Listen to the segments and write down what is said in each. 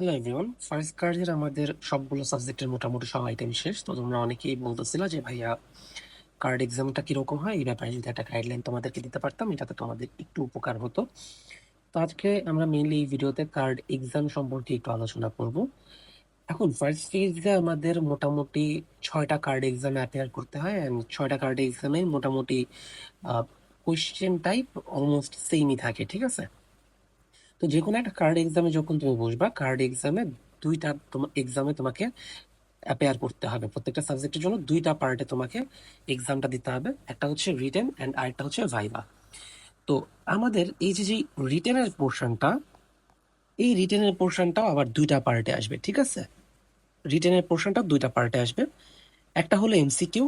Hello everyone first কার্ডের আমাদের সবগুলো সাবজেক্টের মোটামুটি সব আইটেম শেষ। তো তোমরা অনেকেই বলতেছিল যে, ভাইয়া কার্ড এক্সামটা কীরকম হয়? এই ব্যাপারে যদি একটা গাইডলাইন তোমাদেরকে দিতে পারতাম, এটাতে তোমাদের একটু উপকার হতো। তো আজকে আমরা মেইনলি এই ভিডিওতে কার্ড এক্সাম সম্পর্কে একটু আলোচনা করব। এখন ফার্স্ট ফেজে আমাদের মোটামুটি ছয়টা কার্ড এক্সামে অ্যাপিয়ার করতে হয়। অ্যান্ড ছয়টা কার্ড এক্সামে মোটামুটি কোয়েশ্চেন টাইপ অলমোস্ট সেমই থাকে, ঠিক আছে? তো যে কোনো একটা কার্ড এক্সামে যখন তুমি বসবা কার্ড এক্সামে দুইটা এক্সামে তোমাকে অ্যাপেয়ার করতে হবে। প্রত্যেকটা সাবজেক্টের জন্য দুইটা পার্টে তোমাকে এক্সামটা দিতে হবে। একটা হচ্ছে রিটেন অ্যান্ড আরেকটা হচ্ছে ভাইভা তো আমাদের এই যে যে রিটেনের পোর্শনটা এই রিটেনের পোর্শনটাও আবার দুইটা পার্টে আসবে, ঠিক আছে? রিটেনের পোর্শনটা দুইটা পার্টে আসবে। একটা হলো এমসিকিউ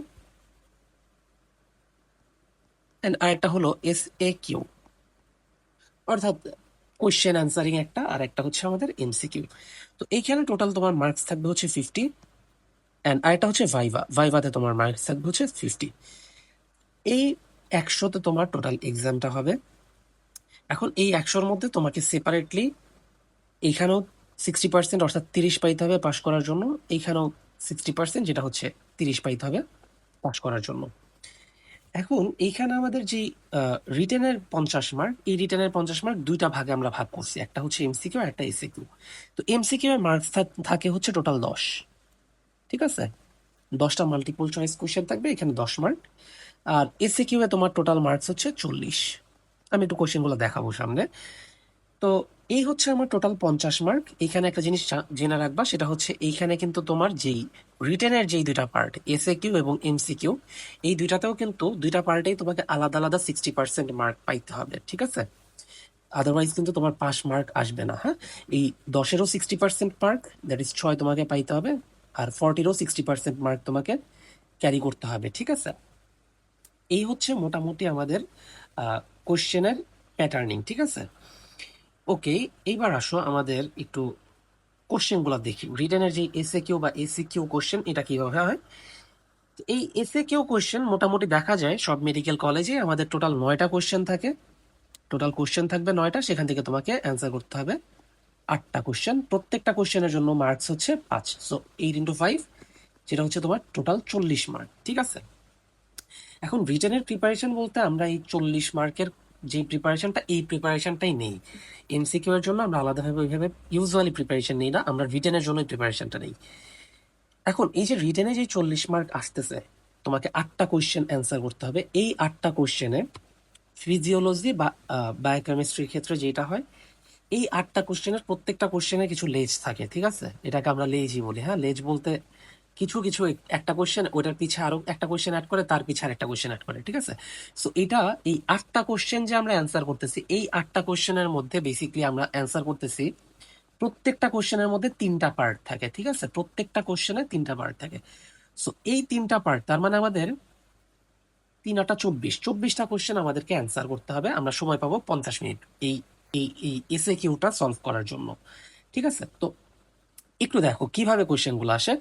অ্যান্ড আরেকটা হলো এস এ কিউ অর্থাৎ কোয়েশ্চেন অ্যান্সারিং একটা, আর একটা হচ্ছে আমাদের এমসিকিউ তো এইখানে টোটাল তোমার মার্কস থাকবে হচ্ছে ফিফটি অ্যান্ড আরেকটা হচ্ছে ভাইভা ভাইভাতে তোমার মার্কস থাকবে হচ্ছে ফিফটি এই একশোতে তোমার টোটাল এক্সামটা হবে। এখন এই একশোর মধ্যে তোমাকে সেপারেটলি এইখানেও সিক্সটি পার্সেন্ট অর্থাৎ তিরিশ পাইতে হবে পাশ করার জন্য। এইখানেও সিক্সটি পার্সেন্ট যেটা হচ্ছে তিরিশ পাইতে হবে পাশ করার জন্য। এখন এইখানে আমাদের যে রিটেনের পঞ্চাশ মার্ক এই রিটেনের পঞ্চাশ মার্ক দুইটা ভাগে আমরা ভাগ করছি। একটা হচ্ছে এমসিকিউ একটা এসিকিউ তো এমসিকিউ এর মার্কস থাকে হচ্ছে টোটাল দশ। ঠিক আছে? দশটা মাল্টিপল চয়েস কোয়েশ্চেন থাকবে, এখানে দশ মার্ক আর এসিকিউ এ তোমার টোটাল মার্কস হচ্ছে চল্লিশ। আমি একটু কোয়েশ্চেনগুলো দেখাবো সামনে। তো এই হচ্ছে আমার টোটাল পঞ্চাশ মার্ক এখানে একটা জিনিস জেনে রাখবা, সেটা হচ্ছে এইখানে কিন্তু তোমার যেই রিটেনের যেই দুইটা পার্ট এসএ কিউ এবং এমসি কিউ এই দুইটাতেও কিন্তু দুইটা পার্টেই তোমাকে আলাদা আলাদা সিক্সটি পার্সেন্ট মার্ক পাইতে হবে, ঠিক আছে? আদারওয়াইজ কিন্তু তোমার পাস মার্ক আসবে না হ্যাঁ? এই দশেরও sixty percent mark that is ছয় তোমাকে পাইতে হবে, আর ফর্টিরও সিক্সটি পার্সেন্ট মার্ক তোমাকে ক্যারি করতে হবে, ঠিক আছে? এই হচ্ছে মোটামুটি আমাদের কোশ্চেনের প্যাটার্নিং ঠিক আছে? ওকে এইবার আসো আমাদের একটু কোশ্চেনগুলো দেখি। রিটেনের যে এসএ কিউ বা এসি কিউ কোশ্চেন এটা কীভাবে হয়? এই এসএ কিউ কোশ্চেন মোটামুটি দেখা যায় সব মেডিকেল কলেজে আমাদের টোটাল নয়টা কোশ্চেন থাকে। টোটাল কোশ্চেন থাকবে নয়টা, সেখান থেকে তোমাকে অ্যান্সার করতে হবে। আটটা কোশ্চেন প্রত্যেকটা কোশ্চেনের জন্য মার্কস হচ্ছে পাঁচ। সো এইট ইন্টু ফাইভ যেটা হচ্ছে তোমার টোটাল চল্লিশ মার্ক ঠিক আছে? এখন রিটেনের প্রিপারেশন বলতে আমরা এই চল্লিশ মার্কের যে প্রিপারেশনটা এই প্রিপারেশনটাই নেই। এমসিকিউ এর জন্য আমরা আলাদাভাবে ওইভাবে ইউজুয়ালি প্রিপারেশন নেই না, আমরা রিটেনের জন্য প্রিপারেশনটা নেই। এখন, এই যে রিটেনে যে চল্লিশ মার্ক আসতেছে, তোমাকে আটটা কোয়েশ্চেন অ্যান্সার করতে হবে। এই আটটা কোয়েশ্চেনে ফিজিওলজি বা বায়োকেমিস্ট্রির ক্ষেত্রে যেটা হয়, এই আটটা কোশ্চেনের প্রত্যেকটা কোশ্চেনে কিছু লেজ থাকে, ঠিক আছে? এটাকে আমরা লেজই বলি হ্যাঁ? লেজ বলতে কিছু কিছু একটা কোশ্চেন ওটার পিছে আরও একটা কোশ্চেন অ্যাড করে, তার পিছে একটা কোশ্চেন অ্যাড করে, ঠিক আছে? সো এটা এই আটটা কোয়েশ্চেন যে আমরা অ্যান্সার করতেছি, এই আটটা কোশ্চেনের মধ্যে বেসিক্যালি আমরা অ্যান্সার করতেছি, প্রত্যেকটা কোশ্চেনের মধ্যে তিনটা পার্ট থাকে, ঠিক আছে? প্রত্যেকটা কোশ্চেনে তিনটা পার্ট থাকে। সো এই তিনটা পার্ট তার মানে আমাদের তিন আটা চব্বিশ। চব্বিশটা কোশ্চেন আমাদেরকে অ্যান্সার করতে হবে। আমরা সময় পাবো পঞ্চাশ মিনিট এই এই এই এসএ কিউটা সলভ করার জন্য, ঠিক আছে? তো, একটু দেখো, কীভাবে কোশ্চেনগুলো আসে?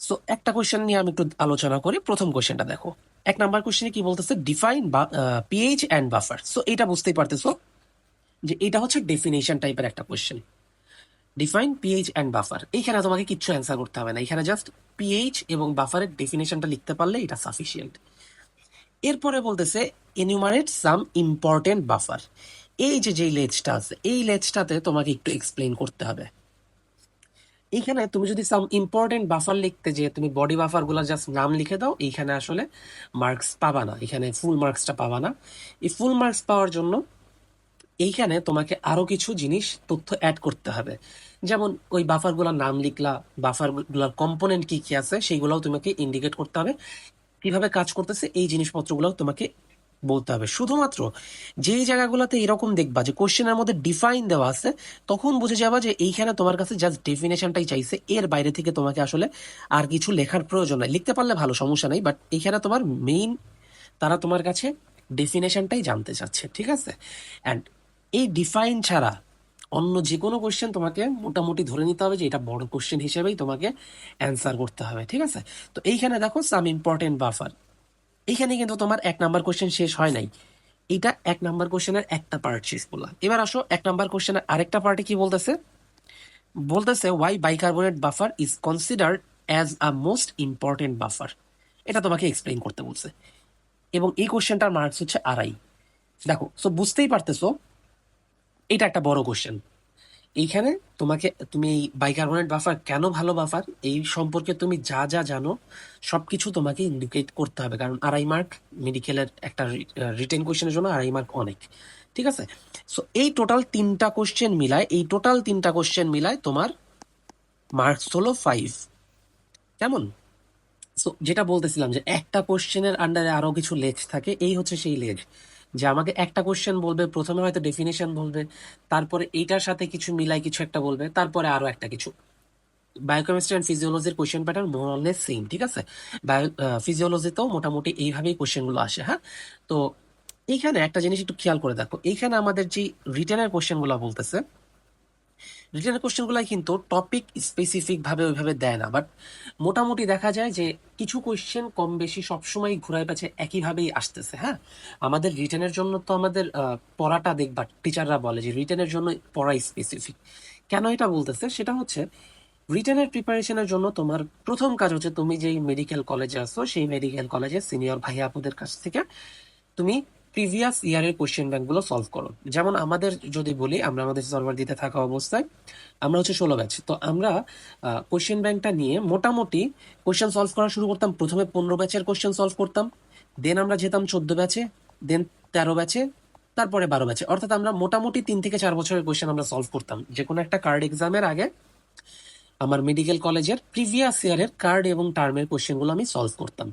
সো একটা কোশ্চেন নিয়ে আমি একটু আলোচনা করি। প্রথম কোশ্চেনটা দেখো। এক নাম্বার কোশ্চেনে কি বলতেছে? Define pH and buffer so এটা বুঝতেই পারতেছো যে এটা হচ্ছে ডেফিনেশন টাইপের একটা question define pH and buffer এইখানে তোমাকে কিচ্ছু অ্যান্সার করতে হবে না। এখানে জাস্ট পিএইচ এবং বাফারের ডেফিনেশনটা লিখতে পারলে এটা সাফিসিয়েন্ট এরপরে বলতেছে এনিউমারেট সাম ইম্পর্টেন্ট বাফার এই যে যেই লেজটা আছে, এই লেজটাতে তোমাকে একটু এক্সপ্লেইন করতে হবে। এইখানে তুমি যদি সাম ইম্পর্টেন্ট বাফার লিখতে যে তুমি বডি বাফারগুলা জাস্ট নাম লিখে দাও, এইখানে আসলে মার্কস পাবা না। এখানে ফুল মার্কসটা পাবা না। এই ফুল মার্কস পাওয়ার জন্য এইখানে তোমাকে আরও কিছু জিনিস তথ্য অ্যাড করতে হবে। যেমন ওই বাফারগুলার নাম লিখলা বাফারগুলার কম্পোনেন্ট কি কি আছে, সেইগুলোও তোমাকে ইন্ডিকেট করতে হবে। কীভাবে কাজ করতেছে, এই জিনিসপত্রগুলো তোমাকে বলতে হবে। শুধুমাত্র যেই জায়গাগুলোতে এরকম দেখবা যে কোশ্চেনের মধ্যে ডিফাইন দেওয়া আছে, তখন বুঝে যাবা যে এইখানে তোমার কাছে জাস্ট ডেফিনেশনটাই চাইছে। এর বাইরে থেকে তোমাকে আসলে আর কিছু লেখার প্রয়োজন নাই। লিখতে পারলে ভালো, সমস্যা নাই বাট এইখানে তোমার মেইন তারা তোমার কাছে ডেফিনেশনটাই জানতে চাচ্ছে, ঠিক আছে? অ্যান্ড এই ডিফাইন ছাড়া অন্য যে কোনো কোশ্চেন তোমাকে মোটামুটি ধরে নিতে হবে যে এটা বড় কোশ্চেন হিসেবেই তোমাকে অ্যান্সার করতে হবে, ঠিক আছে? তো এইখানে দেখো সাম ইম্পর্টেন্ট বাফার এইখানে কিন্তু তোমার এক নাম্বার কোশ্চেন শেষ হয় নাই। এটা এক নাম্বার কোশ্চেনের একটা পার্ট শেষ বললাম এবার আসো, এক নাম্বার কোশ্চেনের আরেকটা পার্টে কি বলতেছে? বলতেছে why bicarbonate buffer is considered as a most important buffer এটা তোমাকে এক্সপ্লেইন করতে বলছে। এবং এই কোশ্চেনটার মার্কস হচ্ছে আড়াই। দেখো সো বুঝতেই পারতেছো, এটা একটা বড় কোশ্চেন এইখানে তোমাকে, তুমি এই বাইকার্বনেট বাফার কেন ভালো বাফার এই সম্পর্কে তুমি যা যা জানো, সবকিছু তোমাকে ইন্ডিকেট করতে হবে। কারণ আড়াই মার্ক মেডিকেলের একটা রিটেন কোশ্চেনের জন্য আড়াই মার্ক অনেক। ঠিক আছে? সো এই টোটাল তিনটা কোশ্চেন মিলায়, এই টোটাল তিনটা কোশ্চেন মিলায় তোমার মার্কস হলো ফাইভ কেমন? সো যেটা বলতেছিলাম যে একটা কোশ্চেনের আন্ডারে আরও কিছু লেজ থাকে, এই হচ্ছে সেই লেজ যে আমাকে একটা কোশ্চেন বলবে, প্রথমে হয়তো ডেফিনেশন বলবে, তারপরে এইটার সাথে কিছু মিলাই কিছু একটা বলবে, তারপরে আরও একটা কিছু। Biochemistry and ফিজিওলজির question pattern more or less same ঠিক আছে? বায়ো ফিজিওলজিতেও মোটামুটি এইভাবেই কোশ্চেনগুলো আসে হ্যাঁ? তো এইখানে একটা জিনিস একটু খেয়াল করে দেখো। এইখানে আমাদের যে রিটার্নের কোশ্চেনগুলো বলতেছে রিটার্নের কোশ্চেনগুলো কিন্তু টপিক স্পেসিফিক ভাবে ওইভাবে দেয় না। বাট মোটামুটি দেখা যায় যে কিছু কোশ্চেন কম বেশি সবসময় ঘুরায় পেছে একইভাবেই আসতেছে হ্যাঁ? আমাদের রিটার্নের জন্য তো আমাদের পড়াটা দেখবা টিচাররা বলে যে রিটার্নের জন্য পড়া স্পেসিফিক কেন এটা বলতেছে? সেটা হচ্ছে রিটার্নের প্রিপারেশনের জন্য তোমার প্রথম কাজ হচ্ছে তুমি যেই মেডিকেল কলেজে আসো সেই মেডিকেল কলেজে সিনিয়র ভাই আপুদের কাছ থেকে তুমি প্রিভিয়াস ইয়ারের কোশ্চেন ব্যাংকগুলো সলভ করো। যেমন আমাদের যদি বলি, আমরা আমাদের সার্ভার দিতে থাকা অবস্থায় আমরা হচ্ছে ষোলো ব্যাচ তো আমরা কোশ্চেন ব্যাংকটা নিয়ে মোটামুটি কোশ্চেন সলভ করা শুরু করতাম। প্রথমে পনেরো ব্যাচের কোশ্চেন সলভ করতাম। দেন আমরা যেতাম চোদ্দ ব্যাচে দেন তেরো ব্যাচে তারপরে বারো ব্যাচে অর্থাৎ আমরা মোটামুটি তিন থেকে চার বছরের কোশ্চেন আমরা সলভ করতাম। যে কোনো একটা কার্ড এক্সামের আগে আমার মেডিকেল কলেজের প্রিভিয়াস ইয়ারের কার্ড এবং টার্মের কোশ্চেনগুলো আমি সলভ করতাম।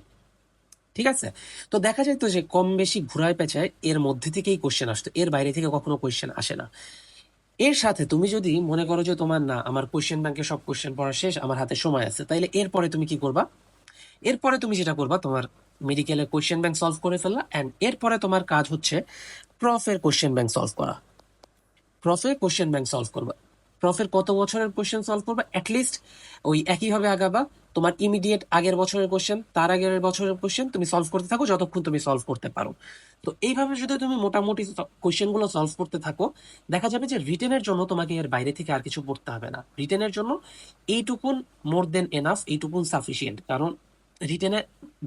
ঠিক আছে? তো দেখা যায় তো যে কম বেশি ঘুরায় পেঁচায় এর মধ্যে থেকেই কোশ্চেন আসতো। এর বাইরে থেকে কখনো কোশ্চেন আসে না। এর সাথে তুমি যদি মনে করো যে তোমার না, আমার কোশ্চেন ব্যাংকে সব কোশ্চেন পড়া শেষ, আমার হাতে সময় আছে, তাইলে এরপরে তুমি কি করবা? এরপরে তুমি যেটা করবা, তোমার মেডিকেলের কোশ্চেন ব্যাংক সলভ করে ফেললা অ্যান্ড এরপরে তোমার কাজ হচ্ছে প্রফের কোশ্চেন ব্যাংক সলভ করা। প্রফের কোশ্চেন ব্যাংক সলভ করবা। প্রফের কত বছরের কোয়েশ্চেন সলভ করবা? অ্যাটলিস্ট ওই একইভাবে আগাবা। তোমার ইমিডিয়েট আগের বছরের কোশ্চেন তার আগের বছরের কোশ্চেন তুমি সলভ করতে থাকো, যতক্ষণ তুমি সলভ করতে পারো। তো এইভাবে যদি তুমি মোটামুটি কোশ্চেনগুলো সলভ করতে থাকো, দেখা যাবে যে রিটেনের জন্য তোমাকে এর বাইরে থেকে আর কিছু পড়তে হবে না। রিটেনের জন্য এইটুকুন মোর দেন এনাফ এইটুকুন সাফিসিয়েন্ট কারণ রিটেনে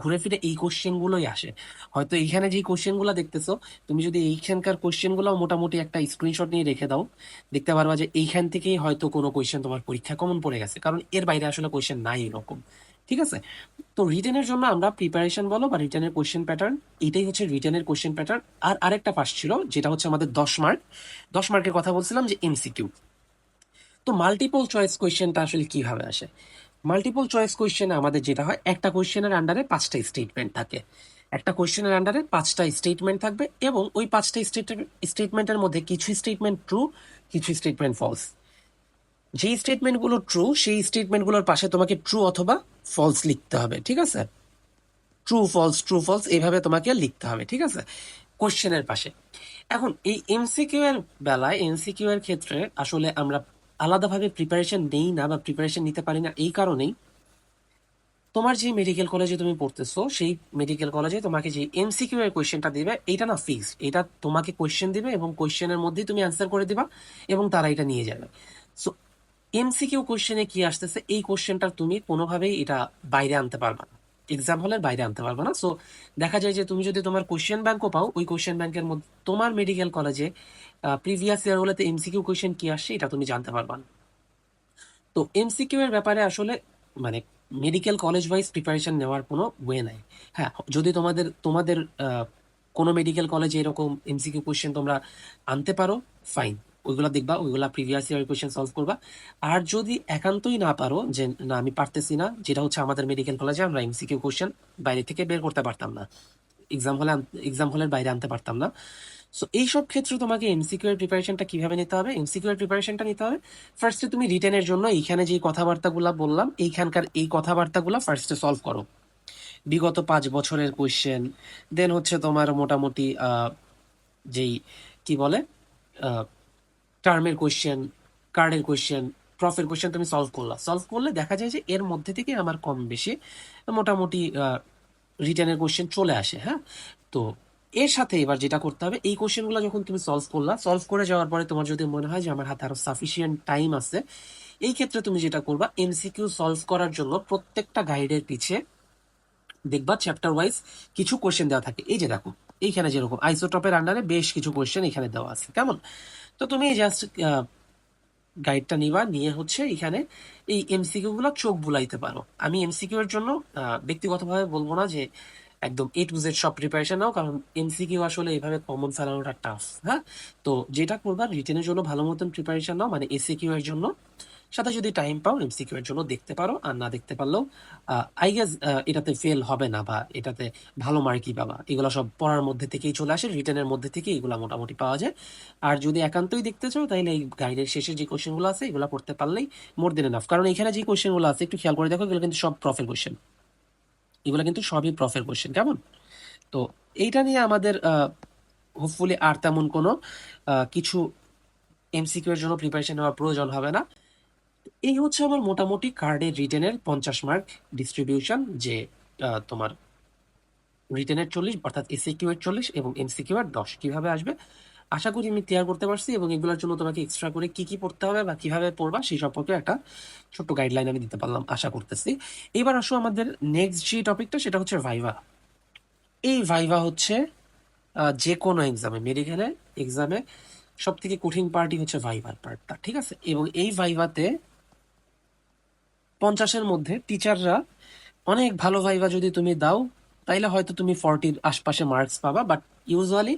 ঘুরে ফিরে এই কোশ্চেনগুলোই আসে। হয়তো এইখানে যে কোশ্চেনগুলো দেখতেছো, তুমি যদি এইখানকার কোশ্চেনগুলো মোটামুটি একটা স্ক্রিনশট নিয়ে রেখে দাও, দেখতে পারবা যে এইখান থেকেই হয়তো কোনো কোশ্চেন তোমার পরীক্ষা কমন পড়ে গেছে, কারণ এর বাইরে আসলে কোশ্চেন নাই এরকম। ঠিক আছে? তো রিটেনের জন্য আমরা প্রিপারেশন বলো বা রিটেনের কোশ্চেন প্যাটার্ন এটাই হচ্ছে রিটেনের কোশ্চেন প্যাটার্ন আর আরেকটা পাস ছিল, যেটা হচ্ছে আমাদের দশ মার্ক দশ মার্কের কথা বলছিলাম যে এমসিকিউ তো মাল্টিপল চয়েস কোয়েশ্চেনটা আসলে কীভাবে আসে? মাল্টিপল চয়েস কোয়েশ্চেনে আমাদের যেটা হয়, একটা কোয়েশ্চেনের আন্ডারে পাঁচটা স্টেটমেন্ট থাকে। একটা কোয়েশ্চেনের আন্ডারে পাঁচটা স্টেটমেন্ট থাকবে এবং ওই পাঁচটা স্টেটমেন্টের মধ্যে কিছু স্টেটমেন্ট ট্রু কিছু স্টেটমেন্ট ফলস যেই স্টেটমেন্টগুলো ট্রু সেই স্টেটমেন্টগুলোর পাশে তোমাকে ট্রু অথবা ফলস লিখতে হবে, ঠিক আছে? ট্রু ফলস ট্রু ফলস এইভাবে তোমাকে লিখতে হবে, ঠিক আছে? কোশ্চেনের পাশে। এখন, এই এমসিকিউ এর বেলায় এমসিকিউ এর ক্ষেত্রে আসলে আমরা আলাদাভাবে প্রিপারেশন নেই না বা প্রিপারেশন নিতে পারি না এই কারণেই তোমার যে মেডিকেল কলেজে তুমি পড়তেছো, সেই মেডিকেল কলেজে তোমাকে যে এমসিকিউ এর কোয়েশ্চেনটা দিবে এটা না ফিক্সড এটা তোমাকে কোয়েশ্চেন দিবে এবং কোয়েশ্চেনের মধ্যেই তুমি অ্যান্সার করে দিবা এবং তারা এটা নিয়ে যাবে। সো এমসিকিউ কোশ্চেনে কি আসতেছে, এই কোশ্চেনটা তুমি কোনোভাবেই এটা বাইরে আনতে পারবে না। এক্সাম হলের বাইরে আনতে পারবে না। সো দেখা যায় যে তুমি যদি তোমার কোশ্চেন ব্যাংকও পাও, ওই কোশ্চেন ব্যাংকের মধ্যে তোমার মেডিকেল কলেজে প্রিভিয়াস ইয়ার গুলোতে এমসিকিউ কোশ্চেন কি আসছে এটা তুমি জানতে পারবা না। তো এমসিকিউ এর ব্যাপারে আসলে মানে মেডিকেল কলেজ ওয়াইজ প্রিপারেশন নেওয়ার কোনো ওয়ে নাই। হ্যাঁ যদি তোমাদের তোমাদের কোনো মেডিকেল কলেজে এরকম এমসিকিউ কোশ্চেন তোমরা আনতে পারো ফাইন ওইগুলা দেখবা, ওইগুলা প্রিভিয়াস ইয়ার কোশ্চেন সলভ করবা। আর যদি একান্তই না পারো যে, না, আমি পারতেছি না, যেটা হচ্ছে আমাদের মেডিকেল কলেজে আমরা এমসিকিউ কোশ্চেন বাইরে থেকে বের করতে পারতাম না। এক্সাম হলে এক্সাম হলের বাইরে আনতে পারতাম না। সো এইসব ক্ষেত্রে তোমাকে এমসিকিউ এর প্রিপারেশনটা কীভাবে নিতে হবে? এমসিকিউ এর প্রিপারেশনটা নিতে হবে ফার্স্টে তুমি রিটেনের জন্য এইখানে যে কথাবার্তাগুলো বললাম, এইখানকার এই কথাবার্তাগুলো ফার্স্টে সলভ করো। বিগত পাঁচ বছরের কোয়েশ্চেন দেন হচ্ছে তোমার মোটামুটি যেই, কি বলে টার্মের কোয়েশ্চেন কার্ডের কোয়েশ্চেন প্রফের কোয়েশ্চেন তুমি সলভ করলা। সলভ করলে দেখা যায় যে এর মধ্যে থেকে আমার কম বেশি মোটামুটি রিটার্নের কোয়েশ্চেন চলে আসে হ্যাঁ? তো এর সাথে এবার যেটা করতে হবে, এই কোশ্চেনগুলো যখন তুমি সলভ করলা সলভ করে যাওয়ার পরে তোমার যদি মনে হয় যে আমার হাতে আরও সাফিসিয়েন্ট টাইম আছে, এই ক্ষেত্রে তুমি যেটা করবা এমসিকিউ সলভ করার জন্য প্রত্যেকটা গাইডের পিছে দেখবা চ্যাপ্টার ওয়াইজ কিছু কোশ্চেন দেওয়া থাকে। এই যে দেখো, এইখানে যেরকম আইসোটপের আন্ডারে বেশ কিছু কোশ্চেন এখানে দেওয়া আছে, কেমন? তো তুমি জাস্ট গাইডটা নিবা, নিয়ে হচ্ছে এখানে এই এমসিকিউ গুলো চোখ বুলাইতে পারো। আমি এমসিকিউ এর জন্য ব্যক্তিগতভাবে বলব না যে একদম এ টু জেড সব প্রিপারেশন নাও, কারণ এমসিকিউ আসলে এভাবে কমন ফেলানোটা টাফ হ্যাঁ? তো যেটা করবা রিটেনের জন্য ভালো মতন প্রিপারেশন নাও মানে এসিকিউ এর জন্য। সাথে যদি টাইম পাও এমসিকিউ এর জন্য দেখতে পারো, আর না দেখতে পারলেও আই গেস এটাতে ফেল হবে না বা এটাতে ভালো মার্কই পাবা। এগুলো সব পড়ার মধ্যে থেকেই চলে আসে রিটেনের মধ্যে থেকে এগুলো মোটামুটি পাওয়া যায়। আর যদি একান্তই দেখতে চাও তাহলে এই গাইডের শেষে যে কোশ্চেনগুলো আছে, এগুলো পড়তে পারলেই মোর দেন এনাফ কারণ এখানে যে কোশ্চেনগুলো আছে, একটু খেয়াল করে দেখো, এগুলো কিন্তু সব প্রফের কোশ্চেন এগুলো কিন্তু সবই প্রফের কোশ্চেন কেমন? তো এইটা নিয়ে আমাদের হোপফুলি আর তেমন কোনো কিছু এমসিকিউ এর জন্য প্রিপারেশন নেওয়ার প্রয়োজন হবে না। এই হচ্ছে আমার মোটামুটি কার্ডের রিটেনের পঞ্চাশ মার্ক ডিস্ট্রিবিউশন যে তোমার রিটেনের চল্লিশ, অর্থাৎ এসিকিউ এর চল্লিশ এবং এমসিকিউ এর দশ কীভাবে আসবে। আশা করি আমি ক্লিয়ার করতে পারছি এবং এগুলোর জন্য তোমাকে এক্সট্রা করে কি কি পড়তে হবে বা কীভাবে পড়বা সেই সম্পর্কে একটা ছোট্ট গাইডলাইন আমি দিতে পারলাম, আশা করতেছি। এবার আসো আমাদের নেক্সট যে টপিকটা সেটা হচ্ছে ভাইভা এই ভাইভা হচ্ছে যে কোনো এক্সামে মেডিকেলের এক্সামে সব থেকে কঠিন পার্টই হচ্ছে ভাইভার পার্টটা ঠিক আছে? এবং এই ভাইভাতে পঞ্চাশের মধ্যে টিচাররা অনেক ভালো ভাইবা যদি তুমি দাও, তাইলে হয়তো তুমি ফর্টির আশপাশে মার্কস পাবা বাট ইউজুয়ালি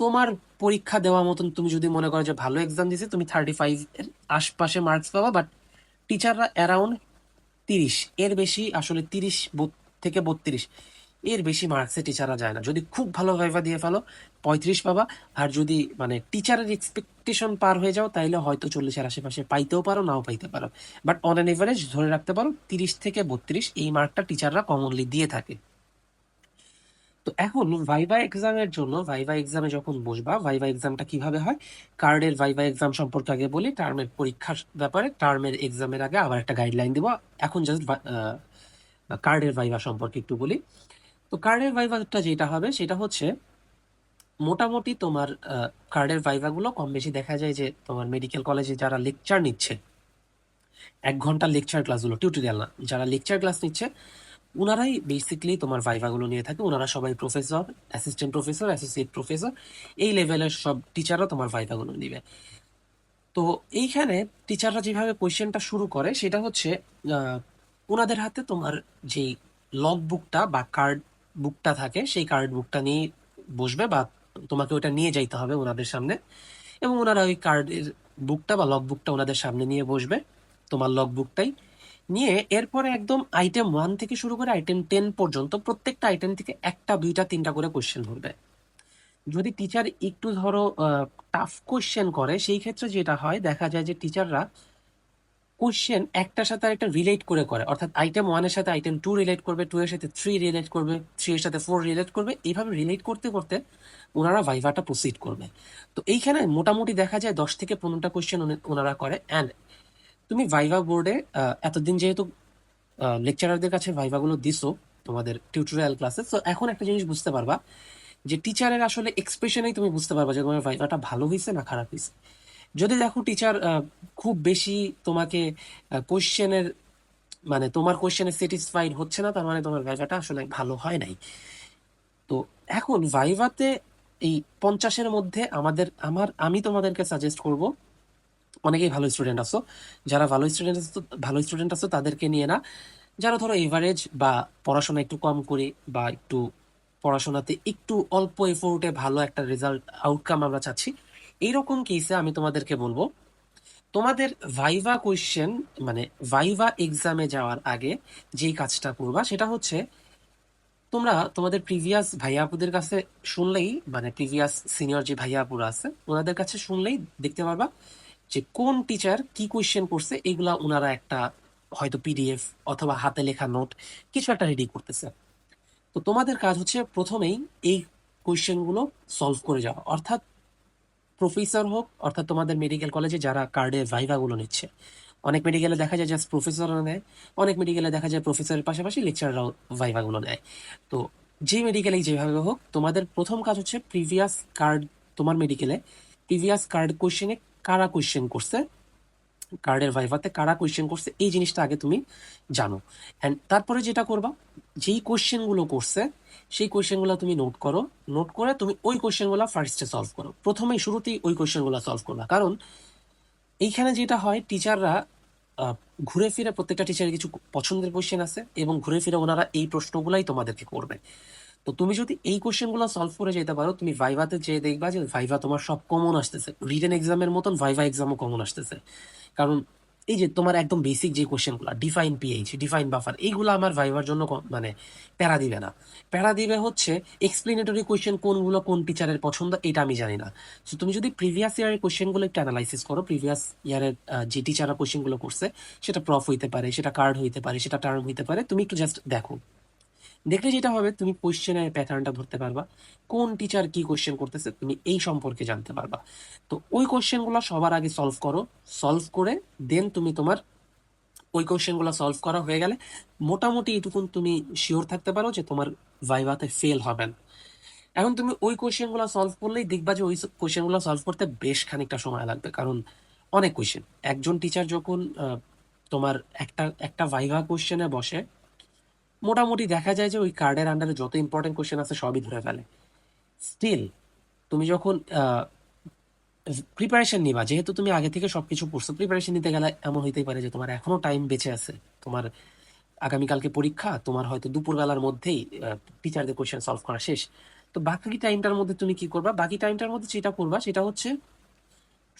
তোমার পরীক্ষা দেওয়া মতন তুমি যদি মনে করো যে ভালো এক্সাম দিছে, তুমি থার্টি ফাইভ এর আশপাশে মার্কস পাবা বাট টিচাররা অ্যারাউন্ড তিরিশ, এর বেশি আসলে তিরিশ থেকে বত্রিশ। এর বেশি মার্কসে টিচাররা যায় না। যদি খুব ভালো ভাইভা দিয়ে ফেলো, পঁয়ত্রিশ পাবা। আর যদি মানে টিচারের এক্সপেকটেশন পার হয়ে যাও, তাইলে হয়তো চল্লিশের আশেপাশে পাইতেও পারো, নাও পাইতে পারো। বাট অন অ্যান এভারেজ ধরে রাখতে পারো, তিরিশ থেকে বত্রিশ, এই মার্কটা টিচাররা কমনলি দিয়ে থাকে। তো এখন ভাইভা এক্সামের জন্য ভাইভা এক্সামে যখন বসবা ভাইভা এক্সামটা কীভাবে হয়? কার্ডের ভাইভা এক্সাম সম্পর্কে আগে বলি টার্মের পরীক্ষার ব্যাপারে টার্মের এক্সামের আগে আবার একটা গাইডলাইন দিব। এখন জাস্ট কার্ডের ভাইভা সম্পর্কে একটু বলি। তো কার্ডের ভাইভাটা যেটা হবে, সেটা হচ্ছে মোটামুটি তোমার কার্ডের ভাইভাগুলো কম বেশি দেখা যায় যে তোমার মেডিকেল কলেজে যারা লেকচার নিচ্ছে, এক ঘণ্টা লেকচার ক্লাসগুলো টিউটোরিয়াল না, যারা লেকচার ক্লাস নিচ্ছে ওনারাই বেসিকলি তোমার ভাইভাগুলো নিয়ে থাকে ওনারা সবাই professor assistant professor associate professor এই লেভেলের সব টিচাররা তোমার ভাইভাগুলো নিবে। তো এইখানে টিচাররা যেভাবে কোয়েশ্চেনটা শুরু করে, সেটা হচ্ছে ওনাদের হাতে তোমার যেই লগ বুকটা বা কার্ড বুকটা থাকে, সেই কার্ড বুকটা নিয়ে বসবে বা তোমাকে ওটা নিয়ে যাইতে হবে ওনাদের সামনে। এবং ওনারা ওই কার্ডের বুকটা বা লগ বুকটা ওনাদের সামনে নিয়ে বসবে, তোমার লগ বুকটাই নিয়ে এরপরে একদম আইটেম ওয়ান থেকে শুরু করে আইটেম টেন পর্যন্ত প্রত্যেকটা আইটেম থেকে একটা, দুইটা, তিনটা করে কোশ্চেন ধরবে। যদি টিচার একটু ধরো টাফ কোশ্চেন করে, সেই ক্ষেত্রে যেটা হয়, দেখা যায় যে টিচাররা কোশ্চেন একটার সাথে আরেকটা রিলেট করে করে। অর্থাৎ আইটেম ওয়ানের সাথে আইটেম টু রিলেট করবে টু এর সাথে থ্রি রিলেট করবে থ্রি এর সাথে ফোর রিলেট করবে। এইভাবে রিলেট করতে করতে ওনারা ভাইভাটা প্রসিড করবে। তো এইখানে মোটামুটি দেখা যায় দশ থেকে পনেরোটা কোশ্চেন ওনারা করে। অ্যান্ড তুমি ভাইভা বোর্ডে এতদিন যেহেতু লেকচারারদের কাছে ভাইভাগুলো দিছো, তোমাদের টিউটোরিয়াল ক্লাসে তো এখন একটা জিনিস বুঝতে পারবা যে টিচারের আসলে এক্সপ্রেশনেই তুমি বুঝতে পারবা যে তোমার ভাইভাটা ভালো হয়েছে না খারাপ হয়েছে যদি দেখো টিচার খুব বেশি তোমাকে কোশ্চেনের মানে তোমার কোশ্চেনে স্যাটিসফাইড হচ্ছে না, তার মানে তোমার ভাইভাটা আসলে ভালো হয় নাই। তো এখন ভাইভাতে এই পঞ্চাশের মধ্যে আমাদের, আমার, আমি তোমাদেরকে সাজেস্ট করব, অনেকেই ভালো স্টুডেন্ট আছো, যারা ভালো স্টুডেন্ট আছো, ভালো স্টুডেন্ট আছো, তাদেরকে নিয়ে না, যারা ধরো এভারেজ বা পড়াশোনা একটু কম করে বা একটু পড়াশোনাতে একটু অল্প এফোর্টে ভালো একটা রেজাল্ট আউটকাম আমরা চাচ্ছি এইরকম কেসে আমি তোমাদেরকে বলব। তোমাদের ভাইভা কোয়েশ্চেন মানে ভাইভা এক্সামে যাওয়ার আগে যেই কাজটা করবা, সেটা হচ্ছে তোমরা তোমাদের প্রিভিয়াস ভাইয়াপুদের কাছে শুনলেই মানে প্রিভিয়াস সিনিয়র যে ভাইয়াপুরা আছে, ওনাদের কাছে শুনলেই দেখতে পারবা যে কোন টিচার কি কোয়েশ্চেন করছে, এগুলা ওনারা একটা হয়তো পিডিএফ অথবা হাতে লেখা নোট কিছু একটা রেডি করতেছে। তো তোমাদের কাজ হচ্ছে প্রথমেই এই কোয়েশ্চেনগুলো সলভ করে যাওয়া। অর্থাৎ প্রফেসর হোক, অর্থাৎ তোমাদের মেডিকেল কলেজে যারা কার্ডে ভাইভাগুলো নিচ্ছে। অনেক মেডিকেলে দেখা যায় জাস্ট প্রফেসরও নেয়, অনেক মেডিকেলে দেখা যায় প্রফেসরের পাশাপাশি লেকচাররাও ভাইভাগুলো নেয়। তো যে মেডিকেলে যেভাবে হোক, তোমাদের প্রথম কাজ হচ্ছে প্রিভিয়াস কার্ড তোমার মেডিকেলে প্রিভিয়াস কার্ড কোশ্চেনে কারা কোশ্চেন করছে কার্ডের ভাইভাতে কারা কোয়েশ্চেন করছে, এই জিনিসটা আগে তুমি জানো। অ্যান্ড তারপরে যেটা করবা, যেই কোয়েশ্চেনগুলো করছে, সেই কোয়েশ্চেনগুলো তুমি নোট করো। নোট করে তুমি ওই কোয়েশ্চেনগুলো ফার্স্টে সলভ করো। প্রথমেই, শুরুতেই ওই কোয়েশ্চেনগুলো সলভ করবা। কারণ এইখানে যেটা হয় টিচাররা ঘুরে ফিরে প্রত্যেকটা টিচারের কিছু পছন্দের কোয়েশ্চেন আছে এবং ঘুরে ফিরে ওনারা এই প্রশ্নগুলাই তোমাদেরকে করবে। তো তুমি যদি এই কোশ্চেনগুলো সলভ করে যেতে পারো, তুমি ভাইভাতে যেয়ে দেখবা যে ভাইভা তোমার সব কমন আসতেছে। রিটেন এক্সামের মতন ভাইভা এক্সামও কমন আসতেছে। কারণ এই যে তোমার একদম বেসিক যে কোশ্চেনগুলো ডিফাইন পিএইচ ডিফাইন বাফার এইগুলো আমার ভাইভার জন্য মানে প্যারা দিবে না। প্যারা দিবে হচ্ছে এক্সপ্লেনেটরি কোয়েশ্চেন কোনগুলো কোন টিচারের পছন্দ, এটা আমি জানি না। সো তুমি যদি প্রিভিয়াস ইয়ারের কোশ্চেনগুলো একটু অ্যানালাইসিস করো প্রিভিয়াস ইয়ারের যে টিচাররা কোশ্চেনগুলো করছে, সেটা প্রফ হইতে পারে, সেটা কার্ড হইতে পারে, সেটা টার্ম হইতে পারে, তুমি একটু জাস্ট দেখো। দেখলে যেটা হবে, তুমি কোশ্চেনের প্যাটার্নটা ধরতে পারবা। কোন টিচার কি কোশ্চেন করতেছে, তুমি এই সম্পর্কে জানতে পারবা। তো ওই কোশ্চেনগুলো সবার আগে সলভ করো। সলভ করে দেন তুমি তোমার ওই কোশ্চেনগুলো সলভ করা হয়ে গেলে মোটামুটি এটুকুন তুমি শিওর থাকতে পারো যে তোমার ভাইভাতে ফেল হবে না। এখন তুমি ওই কোশ্চেনগুলো সলভ করলেই দেখবা যে ওই কোশ্চেনগুলো সলভ করতে বেশ খানিকটা সময় লাগবে। কারণ অনেক কোশ্চেন একজন টিচার যখন তোমার একটা একটা ভাইভা কোশ্চেনে বসে মোটামুটি দেখা যায় যে ওই কার্ডের আন্ডারে যত ইম্পর্টেন্ট কোশ্চেন আছে সবই ধরে ফেলে। স্টিল তুমি যখন প্রিপারেশন নিবা, যেহেতু তুমি আগে থেকে সবকিছু পড়ছো প্রিপারেশন নিতে গেলে এমন হইতেই পারে যে তোমার এখনও টাইম বেঁচে আছে। তোমার আগামীকালকে পরীক্ষা, তোমার হয়তো দুপুরবেলার মধ্যেই টিচারদের কোশ্চেন সলভ করা শেষ। তো বাকি টাইমটার মধ্যে তুমি কি করবা? বাকি টাইমটার মধ্যে যেটা করবা, সেটা হচ্ছে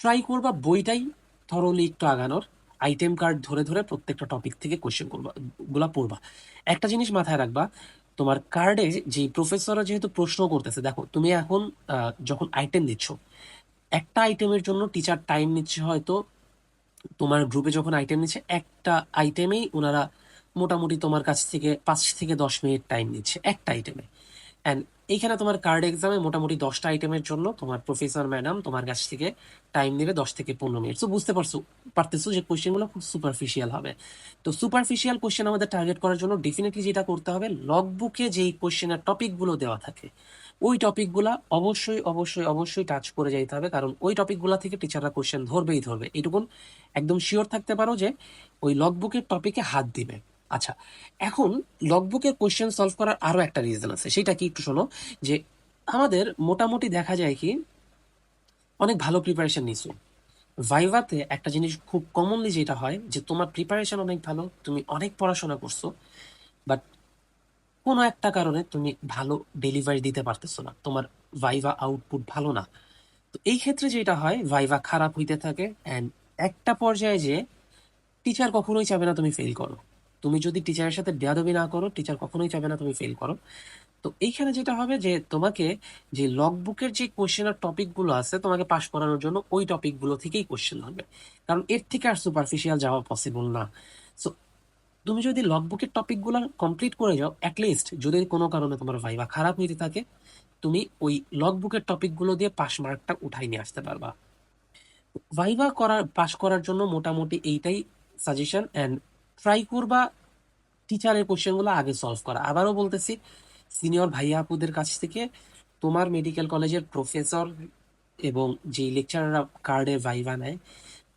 ট্রাই করবা বইটাই থরলি একটু আগানোর। আইটেম কার্ড ধরে ধরে প্রত্যেকটা টপিক থেকে কোশ্চেন করবা, গুলা পড়বা। একটা জিনিস মাথায় রাখবা, তোমার কার্ডে যে প্রফেসররা যেহেতু প্রশ্ন করতেছে, দেখো তুমি এখন যখন আইটেম দিচ্ছ, একটা আইটেমের জন্য টিচার টাইম নিচ্ছে হয়তো, তোমার গ্রুপে যখন আইটেম নিচ্ছে, একটা আইটেমেই ওনারা মোটামুটি তোমার কাছ থেকে পাঁচ থেকে দশ মিনিট টাইম নিচ্ছে, একটা আইটেমে অ্যান্ড এইখানে তোমার কার্ড এক্সামে মোটামুটি দশটা আইটেমের জন্য তোমার প্রফেসর ম্যাডাম তোমার কাছ থেকে টাইম নেবে দশ থেকে পনেরো মিনিট তো বুঝতে পারছ, পারতেছো যে কোশ্চেনগুলো খুব সুপারফিশিয়াল হবে। তো সুপারফিশিয়াল কোশ্চেন আমাদের টার্গেট করার জন্য ডেফিনেটলি যেটা করতে হবে লগ বুকে যেই কোয়েশ্চেনের টপিকগুলো দেওয়া থাকে, ওই টপিকগুলা অবশ্যই অবশ্যই অবশ্যই টাচ করে যাইতে হবে। কারণ ওই টপিকগুলা থেকে টিচাররা কোশ্চেন ধরবেই ধরবে। এইটুকুন একদম শিওর থাকতে পারো যে ওই লগবুকের টপিকে হাত দিবে। আচ্ছা এখন লগবুকের কোশ্চেন সলভ করার আরও একটা রিজন আছে, সেটা কি একটু শোনো, যে আমাদের মোটামুটি দেখা যায় কি, অনেক ভালো প্রিপারেশন নিছো। ভাইভাতে একটা জিনিস খুব কমনলি যেটা হয়, যে তোমার প্রিপারেশন অনেক ভালো, তুমি অনেক পড়াশোনা করছ বাট কোনো একটা কারণে তুমি ভালো ডেলিভারি দিতে পারতেছো না, তোমার ভাইভা আউটপুট ভালো না। তো এই ক্ষেত্রে যেটা হয়, ভাইভা খারাপ হইতে থাকে অ্যান্ড একটা পর্যায়ে যে টিচার কখনোই চাবে না তুমি ফেল করো। তুমি যদি টিচারের সাথে বেয়াদবি না করো টিচার কখনোই চাবে না তুমি ফেল করো। তো এইখানে যেটা হবে যে, তোমাকে যে লগ বুকের যে কোশ্চেনের টপিকগুলো আছে, তোমাকে পাশ করানোর জন্য ওই টপিকগুলো থেকেই কোয়েশ্চেন হবে কারণ এর থেকে আর সুপারফিশিয়াল যাওয়া পসিবল না। সো তুমি যদি লগ বুকের টপিকগুলো কমপ্লিট করে যাও অ্যাটলিস্ট যদি কোনো কারণে তোমার ভাইবা খারাপ হইতে থাকে, তুমি ওই লগ বুকের টপিকগুলো দিয়ে পাশ মার্কটা উঠাই নিয়ে আসতে পারবা। ভাইভা করার পাশ করার জন্য মোটামুটি এইটাই সাজেশন অ্যান্ড ট্রাই করবা টিচারের কোশ্চেনগুলো আগে সলভ করা। আবারও বলতেছি সিনিয়র ভাইয়া আপুদের কাছ থেকে তোমার মেডিকেল কলেজের প্রফেসর এবং যে লেকচাররা কার্ডে ভাইভা নেয়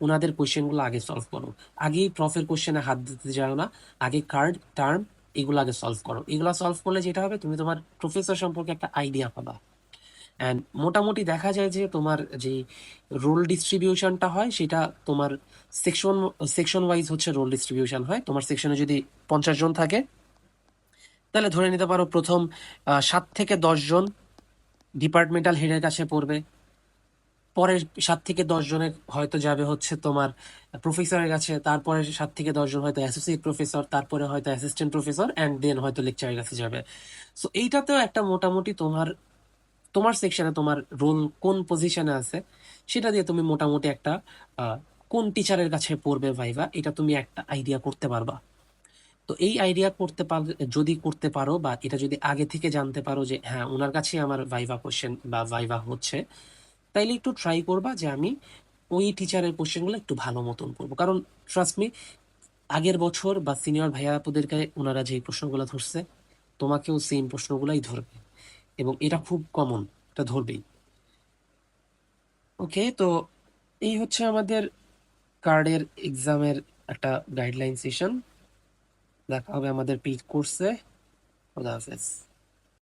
ওনাদের কোশ্চেনগুলো আগে সলভ করো। আগেই প্রফের কোশ্চেনে হাত দিতে যাও না, আগে কার্ড টার্ম এগুলো আগে সলভ করো। এগুলো সলভ করলে যেটা হবে, তুমি তোমার প্রফেসর সম্পর্কে একটা আইডিয়া পাবা। অ্যান্ড মোটামুটি দেখা যায় যে তোমার যে রোল ডিস্ট্রিবিউশনটা হয়, সেটা তোমার সেকশন সেকশন ওয়াইজ হচ্ছে রোল ডিস্ট্রিবিউশন হয়। তোমার সেকশনে যদি পঞ্চাশ জন থাকে, তাহলে ধরে নিতে পারো প্রথম সাত থেকে জন ডিপার্টমেন্টাল হেডের কাছে পড়বে। পরের সাত থেকে দশ জনের হয়তো যাবে হচ্ছে তোমার প্রফেসরের কাছে, তারপরে সাত থেকে জন হয়তো অ্যাসোসিয়েট প্রফেসর তারপরে হয়তো অ্যাসিস্ট্যান্ট প্রফেসর অ্যান্ড দেন হয়তো লেকচারের কাছে যাবে। সো এইটাতেও একটা মোটামুটি তোমার তোমার সেকশনে তোমার রোল কোন পজিশনে আছে, সেটা দিয়ে তুমি মোটামুটি একটা কোন টিচারের কাছে পড়বে ভাইভা এটা তুমি একটা আইডিয়া করতে পারবা। তো এই আইডিয়া করতে পার, যদি করতে পারো বা এটা যদি আগে থেকে জানতে পারো যে হ্যাঁ ওনার কাছে আমার ভাইভা কোশ্চেন বা ভাইভা হচ্ছে, তাইলে একটু ট্রাই করবা যে আমি ওই টিচারের কোশ্চেনগুলো একটু ভালো মতন করব। কারণ ট্রাস্ট মি আগের বছর বা সিনিয়র ভাইয়া আপুদেরকে ওনারা যেই প্রশ্নগুলো ধরছে, তোমাকেও সেম প্রশ্নগুলাই ধরবে। এবং এটা খুব কমন এটা ধরবেই। ওকে তো এই হচ্ছে আমাদের কার্ডের এক্সামের একটা গাইডলাইন সেশন দেখা হবে আমাদের পেজ কোর্সে খোদা হাফেজ।